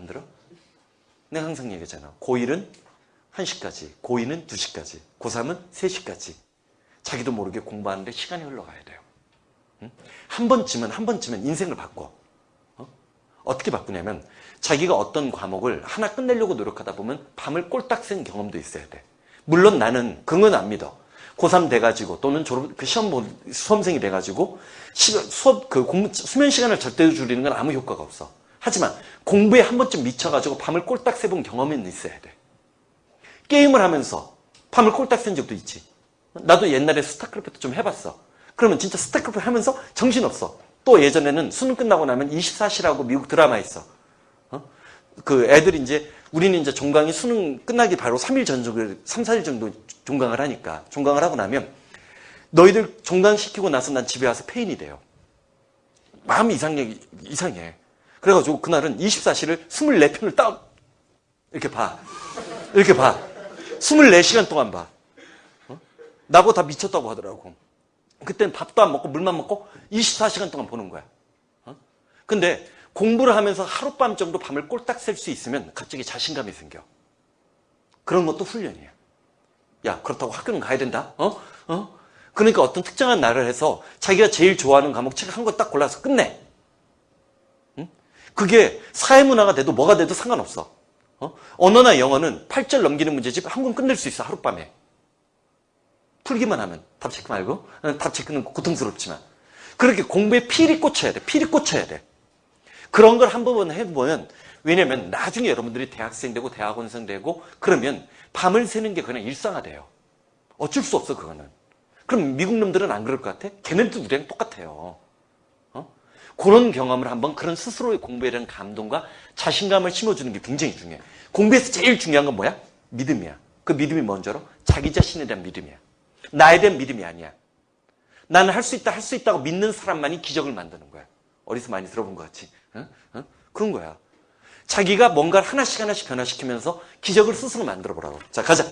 안 들어? 내가 항상 얘기하잖아. 고1은 1시까지, 고2는 2시까지, 고3은 3시까지. 자기도 모르게 공부하는데 시간이 흘러가야 돼요. 응? 한 번쯤은, 한 번쯤은 인생을 바꿔. 어? 어떻게 바꾸냐면, 자기가 어떤 과목을 하나 끝내려고 노력하다 보면 밤을 꼴딱 샌 경험도 있어야 돼. 물론 나는 그건 안 믿어. 고3 돼가지고 또는 졸업, 그 시험 본 수험생이 돼가지고 시, 수업, 그 공부, 수면 시간을 절대로 줄이는 건 아무 효과가 없어. 하지만 공부에 한 번쯤 미쳐가지고 밤을 꼴딱 새본 경험은 있어야 돼. 게임을 하면서 밤을 꼴딱 샌 적도 있지. 나도 옛날에 스타크래프트 좀 해봤어. 그러면 진짜 스타크래프트 하면서 정신없어. 또 예전에는 수능 끝나고 나면 24시라고 미국 드라마 있어. 어? 그 애들이 이제 우리는 이제 종강이 수능 끝나기 바로 3일 전 정도, 3, 4일 정도 종강을 하니까 종강을 하고 나면 너희들 종강 시키고 나서 난 집에 와서 페인이 돼요. 마음이 이상해, 이상해. 그래가지고 그날은 24시를 24편을 딱 이렇게 봐. 이렇게 봐. 24시간 동안 봐. 어? 나보고 다 미쳤다고 하더라고. 그때는 밥도 안 먹고 물만 먹고 24시간 동안 보는 거야. 어? 근데 공부를 하면서 하룻밤 정도 밤을 꼴딱 셀 수 있으면 갑자기 자신감이 생겨. 그런 것도 훈련이야. 야, 그렇다고 학교는 가야 된다? 어? 어? 그러니까 어떤 특정한 날을 해서 자기가 제일 좋아하는 과목 책 한 권 딱 골라서 끝내. 응? 그게 사회문화가 돼도 뭐가 돼도 상관없어. 어? 언어나 영어는 8절 넘기는 문제집 한 권 끝낼 수 있어, 하룻밤에. 풀기만 하면. 답 체크 말고. 어, 답 체크는 고통스럽지만. 그렇게 공부에 필이 꽂혀야 돼. 필이 꽂혀야 돼. 그런 걸 한 번만 해보면, 왜냐면 나중에 여러분들이 대학생 되고 대학원생 되고 그러면 밤을 새는 게 그냥 일상화돼요. 어쩔 수 없어, 그거는. 그럼 미국 놈들은 안 그럴 것 같아? 걔네들도 우리랑 똑같아요. 어? 그런 경험을 한번 그런 스스로의 공부에 대한 감동과 자신감을 심어주는 게 굉장히 중요해. 공부에서 제일 중요한 건 뭐야? 믿음이야. 그 믿음이 알아? 자기 자신에 대한 믿음이야. 나에 대한 믿음이 아니야. 나는 할 수 있다, 할 수 있다고 믿는 사람만이 기적을 만드는 거야. 어디서 많이 들어본 것 같지? 어? 어? 그런 거야. 자기가 뭔가를 하나씩 하나씩 변화시키면서 기적을 스스로 만들어 보라고. 자, 가자.